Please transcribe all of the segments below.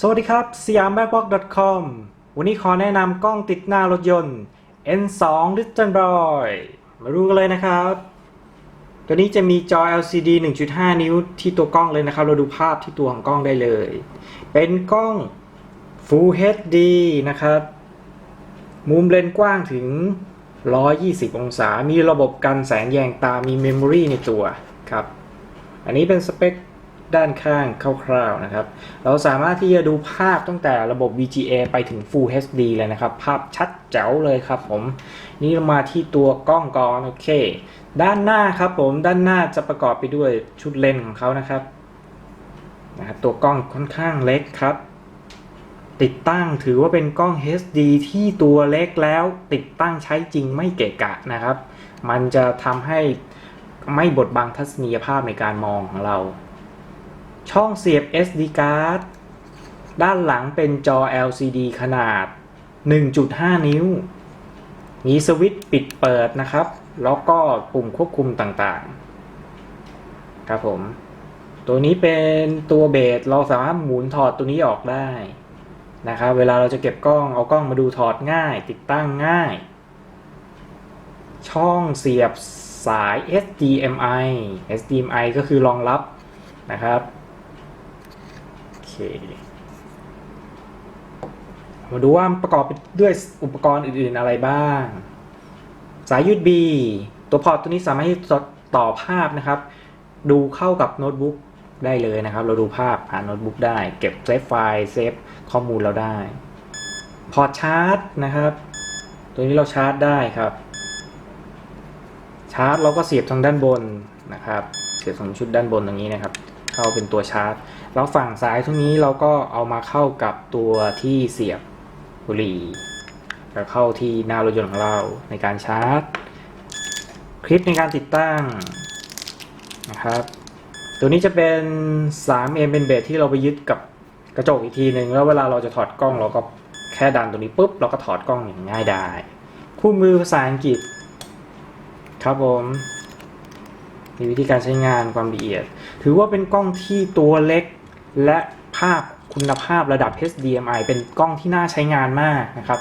สวัสดีครับสยามแบ็กบ็อก .com วันนี้ขอแนะนำกล้องติดหน้ารถยนต์ N2 Little Boy มาดูกันเลยนะครับ ตัวนี้จะมีจอ LCD 1.5 นิ้วที่ตัวกล้องเลยนะครับ เราดูภาพที่ตัวของกล้องได้เลย เป็นกล้อง Full HD นะครับ มุมเลนส์กว้างถึง 120 องศา มีระบบกันแสงแยงตา มีเมมโมรีในตัวครับ อันนี้เป็นสเปค ด้านข้างคร่าวๆนะครับ เราสามารถที่จะดูภาพตั้งแต่ระบบ VGA ไปถึง Full HD เลยนะครับ ภาพชัดแจ๋วเลยครับผม นี่มาที่ตัวกล้องก่อนโอเค ด้านหน้าครับผมด้านหน้าจะประกอบไปด้วยชุดเลนส์ของเขานะครับนะครับ ตัวกล้องค่อนข้างเล็กครับ ติดตั้งถือว่าเป็นกล้อง HD ที่ตัวเล็กแล้ว ติดตั้งใช้จริงไม่เกะกะนะครับ มันจะทำให้ไม่บดบังทัศนียภาพในการมองของเรา ช่องเสียบ SD card ด้านหลังเป็นจอ LCD ขนาด 1.5 นิ้ว มีสวิตช์ปิดเปิดนะครับ แล้วก็ปุ่มควบคุมต่างๆ ครับผม ตัวนี้เป็นตัวเบส เราสามารถหมุนถอดตัวนี้ออกได้นะครับ เวลาเราจะเก็บกล้อง เอากล้องมาดูถอดง่าย ติดตั้งง่าย ช่องเสียบสาย HDMI HDMI ก็คือรองรับนะครับ เค มาดูว่าประกอบไปด้วยอุปกรณ์อื่นๆอะไรบ้าง สาย USB ตัวพอร์ตตัวนี้สามารถที่จะต่อภาพนะครับ ดูเข้ากับโน้ตบุ๊กได้เลยนะครับ เราดูภาพผ่านโน้ตบุ๊กได้ เก็บเซฟไฟล์เซฟข้อมูลเราได้ พอร์ตชาร์จนะครับ ตัวนี้เราชาร์จได้ครับ ชาร์จเราก็เสียบทางด้านบนนะครับ เสียบตรงชุดด้านบนตรงนี้นะครับ เข้าเป็นตัวชาร์จ แล้วฝั่งซ้ายตรงนี้เราก็เอามาเข้ากับตัวที่เสียบบุหรี่แล้วเข้าที่หน้ารถยนต์ของเราในการชาร์จ คลิปในการติดตั้งนะครับ ตัวนี้จะเป็น 3M เป็นเบสที่เราไปยึดกับกระจกอีกทีหนึ่งแล้วเวลาเราจะถอดกล้องเราก็แค่ดันตัวนี้ปุ๊บเราก็ถอดกล้องอย่างง่ายได้คู่มือภาษาอังกฤษ ครับผม มีวิธีการใช้งานความละเอียด ถือว่าเป็นกล้องที่ตัวเล็ก และภาพคุณภาพระดับ HDMI เป็นกล้องที่น่าใช้งานมากนะครับ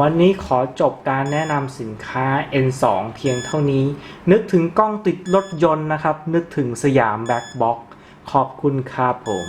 วันนี้ขอจบการแนะนำสินค้า N2 เพียงเท่านี้ นึกถึงกล้องติดรถยนต์นะครับ นึกถึงสยามแบ็คบ็อกขอบคุณครับผม